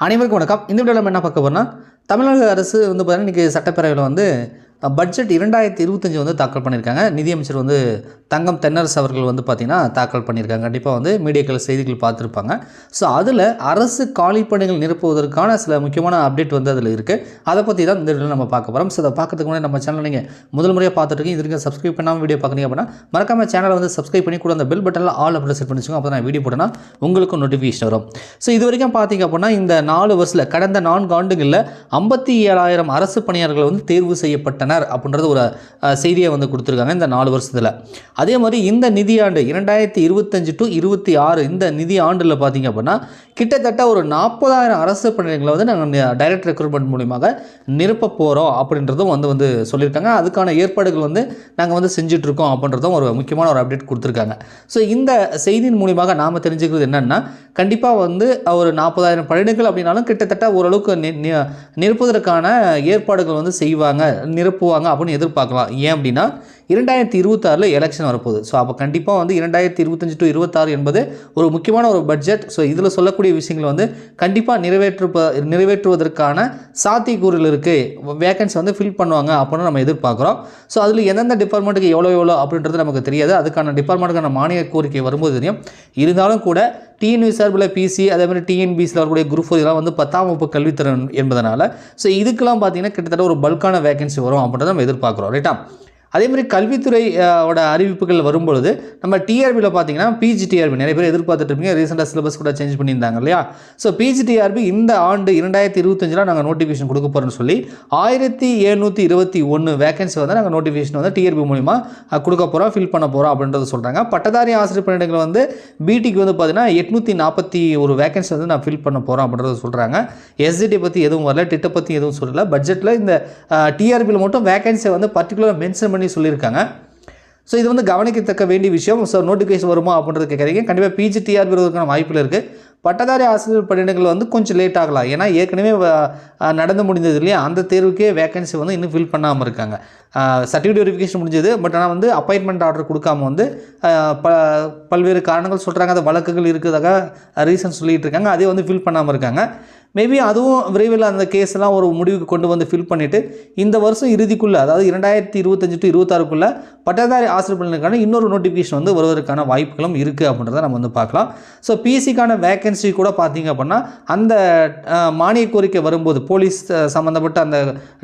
அனைவருக்கும் வணக்கம். இந்த வீடியோவில் நம்ம என்ன பார்க்க போகிறோம்னா தமிழக அரசு வந்து பார்த்திங்கன்னா இன்றைக்கி சட்டப்பேரவையில் வந்து பட்ஜெட் இரண்டாயிரத்தி இருபத்தஞ்சி வந்து தாக்கல் பண்ணியிருக்காங்க. நிதியமைச்சர் வந்து தங்கம் தென்னரசு அவர்கள் வந்து பார்த்திங்கன்னா தாக்கல் பண்ணியிருக்காங்க. கண்டிப்பாக வந்து மீடியாக்கள் செய்திகள் பார்த்துருப்பாங்க. ஸோ அதில் அரசு காலிப்பணிகள் நிரப்புவதற்கான சில முக்கியமான அப்டேட் வந்து அதில் இருக்குது அதை பற்றி தான் இந்த வீடியோ நம்ம பார்க்க போகிறோம் ஸோ அதை பார்க்கறதுக்கு முன்னாடி நம்ம சேனல் நீங்கள் முதல் முறையாக பார்த்துருக்கீங்க இதுக்கு சப்ஸ்கிரைப் பண்ணாமல் வீடியோ பார்க்குறீங்க அப்படின்னா மறக்காம சேனலை வந்து சப்ஸ்கிரைப் பண்ணி கூட அந்த பெல் பட்டனில் ஆல் அப்படி செட் பண்ணிச்சுக்கோங்க அப்போ நான் வீடியோ போட்டேன்னா உங்களுக்கும் நோட்டிஃபிகேஷன் வரும். ஸோ இது வரைக்கும் பார்த்தீங்க அப்படின்னா இந்த நாலு வருஷத்தில் கடந்த நான்கு ஆண்டுகளில் ஐம்பத்தி ஏழாயிரம் அரசு பணியாளர்கள் வந்து தேர்வு செய்யப்பட்டனர் அப்படின்றது ஒரு செய்தியை வந்து கொடுத்துருக்காங்க இந்த நாலு வருஷத்தில். அதே மாதிரி இந்த நிதியாண்டு இரண்டாயிரத்தி இருபத்தஞ்சு டு இருபத்தி ஆறு இந்த நிதி ஆண்டில் பார்த்தீங்க அப்படின்னா கிட்டத்தட்ட ஒரு நாற்பதாயிரம் அரசு பணிகளை வந்து நாங்கள் டைரக்ட் ரெக்ரூட்மெண்ட் மூலியமாக நிரப்ப போகிறோம் அப்படின்றதும் வந்து வந்து சொல்லியிருக்காங்க. அதுக்கான ஏற்பாடுகள் வந்து நாங்கள் வந்து செஞ்சிட்ருக்கோம் அப்படின்றதும் ஒரு முக்கியமான ஒரு அப்டேட் கொடுத்துருக்காங்க. ஸோ இந்த செய்தியின் மூலியமாக நாம் தெரிஞ்சுக்கிறது என்னென்னா கண்டிப்பாக வந்து ஒரு நாற்பதாயிரம் பணியிடங்கள் அப்படின்னாலும் கிட்டத்தட்ட ஓரளவுக்கு நிரப்புவதற்கான ஏற்பாடுகள் வந்து செய்வாங்க நிரப்புவாங்க அப்படின்னு எதிர்பார்க்கலாம். ஏன் அப்படின்னா இரண்டாயிரத்தி இருபத்தாறில் எலெக்ஷன் வரப்போகுது. ஸோ அப்போ கண்டிப்பாக வந்து இரண்டாயிரத்தி இருபத்தஞ்சு டு இருபத்தாறு என்பது ஒரு முக்கியமான ஒரு பட்ஜெட் ஸோ இதில் சொல்லக்கூடிய விஷயங்கள் வந்து கண்டிப்பாக நிறைவேற்றுப்ப நிறைவேற்றுவதற்கான சாத்தியக்கூறில் இருக்குது வேகன்சி வந்து ஃபில் பண்ணுவாங்க அப்படின்னு நம்ம எதிர்பார்க்குறோம். ஸோ அதில் எந்தெந்த டிபார்ட்மெண்ட்டுக்கு எவ்வளோ எவ்வளோ அப்படின்றது நமக்கு தெரியாது. அதுக்கான டிபார்ட்மெண்ட்டுக்கான மானிய கோரிக்கை வரும்போது தெரியும். இருந்தாலும் கூட டிஎன்வி சார்பில் பிசி அதே மாதிரி டிஎன்பிசியில் வரக்கூடிய குரூப் இதெல்லாம் வந்து பத்தாம் வகுப்பு கல்வித்திறன் என்பதனால ஸோ இதுக்கெல்லாம் பார்த்தீங்கன்னா கிட்டத்தட்ட ஒரு பல்கான வேகன்சி வரும் அப்படின்றத நம்ம எதிர்பார்க்குறோம் ரைட்டா அதே மாதிரி கல்வித்துறை ஓட அறிவிப்புகள் வரும்பொழுது நம்ம டிஆர்பியில் பார்த்தீங்கன்னா பிஜிடிஆர்பி நிறைய பேர் எதிர்பார்த்துட்டு இருப்பீங்க ரீசெண்டாக சிலபஸ் கூட சேஞ்ச் பண்ணியிருந்தாங்க இல்லையா? ஸோ பிஜிடிஆர்பி இந்த ஆண்டு இரண்டாயிரத்தி இருபத்தஞ்சில் நாங்கள் நோட்டிஃபிகேஷன் கொடுக்க போகிறோம்னு சொல்லி ஆயிரத்தி எழுநூற்றி இருபத்தி ஒன்று வேகன்சி வந்து நாங்கள் நோட்டிஃபிகேஷன் வந்து டிஆர்பி மூலிமா கொடுக்க போகிறோம் ஃபில் பண்ண போகிறோம் அப்படின்றத சொல்கிறாங்க பட்டதாரி ஆசிரியர் பணியிடங்கள் வந்து பிடிக்கு வந்து பார்த்தீங்கன்னா எட்நூற்றி நாற்பத்தி ஒரு வேகன்சி வந்து நான் ஃபில் பண்ண போகிறோம் அப்படின்றத சொல்கிறாங்க எஸ்டிடி பற்றி எதுவும் வரல டிட்டை பற்றி எதுவும் சொல்லலை. பட்ஜெட்டில் இந்த டிஆர்பியில் மட்டும் வேகன்சியை வந்து பர்டிகுலராக மென்ஷன் பண்ணி சொல்லியிருக்காங்க. ஸோ இது வந்து கவனிக்கத்தக்க வேண்டிய விஷயம். ஸோ நோட்டிஃபிகேஷன் வருமா அப்படின்றது கேட்குறீங்க கண்டிப்பாக பிஜிடிஆர் வருவதற்கான வாய்ப்பில் இருக்குது பட்டதாரி ஆசிரியர் பணியிடங்கள் வந்து கொஞ்சம் லேட் ஆகலாம். ஏன்னா ஏற்கனவே நடந்து முடிந்தது இல்லையா? அந்த தேர்வுக்கே வேகன்சி வந்து இன்னும் ஃபில் பண்ணாமல் இருக்காங்க. சர்டிஃபிகேட் வெரிஃபிகேஷன் முடிஞ்சது பட் ஆனால் வந்து அப்பாயின்மெண்ட் ஆர்டர் கொடுக்காம வந்து ப பல்வேறு காரணங்கள் சொல்கிறாங்க அந்த வழக்குகள் இருக்கிறதாக ரீசன் சொல்லிகிட்டு இருக்காங்க. அதே வந்து ஃபில் பண்ணாமல் இருக்காங்க. மேபி அதுவும் விரைவில் அந்த கேஸ் எல்லாம் ஒரு முடிவுக்கு கொண்டு வந்து ஃபில் பண்ணிவிட்டு இந்த வருஷம் இறுதிக்குள்ளே அதாவது இரண்டாயிரத்தி இருபத்தஞ்சு டு இருபத்தாறுக்குள்ளே பட்டதாரி ஆசிரியர் பணிகளுக்கான இன்னொரு நோட்டிஃபிகேஷன் வந்து வருவதற்கான வாய்ப்புகளும் இருக்குது அப்படின்றத நம்ம வந்து பார்க்கலாம். ஸோ பிசிக்கான வேகன்சி கூட பார்த்தீங்க அப்படின்னா அந்த மானிய கோரிக்கை வரும்போது போலீஸ் சம்மந்தப்பட்ட அந்த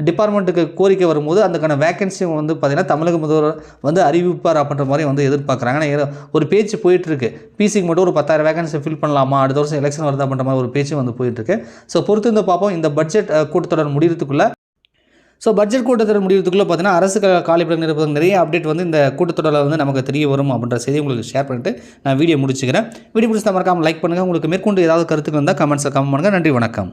டிபார்ட்மெண்ட்டுக்கு கோரிக்கை வரும்போது அதுக்கான வேகன்சி வந்து பார்த்திங்கன்னா தமிழக முதல்வர் வந்து அறிவிப்பார் அப்படின்ற மாதிரி வந்து எதிர்பார்க்குறாங்க. ஏன்னா ஏதோ ஒரு பேச்சு போயிட்டுருக்கு. பிசிக்கு மட்டும் ஒரு பத்தாயிரம் வேகன்சி ஃபில் பண்ணலாமா? அடுத்த வருஷம் எலெக்ஷன் வருதா அப்படின்ற மாதிரி ஒரு பேச்சு வந்து போயிட்டுருக்கு. ஸோ பொறுத்து இருந்து பார்ப்போம். இந்த பட்ஜெட் கூட்டத்தொடர் முடிகிறதுக்குள்ளே ஸோ பட்ஜெட் கூட்டத்தொடர் முடிவுக்குள்ளே பார்த்தீங்கன்னா அரசு காலிப்படை காலிப்படம் நிறைய அப்டேட் வந்து இந்த கூட்டத்தொடரில் வந்து நமக்கு தெரிய வரும் அப்படின்ற செய்தி உங்களுக்கு ஷேர் பண்ணிட்டு நான் வீடியோ முடிச்சுக்கிறேன். வீடியோ முடிச்சு மறக்காமல் லைக் பண்ணுங்கள் உங்களுக்கு மேற்கொண்டு ஏதாவது கருத்துக்கள் இருந்தால் கமெண்ட்ஸில் கமெண்ட் பண்ணுங்கள் நன்றி வணக்கம்.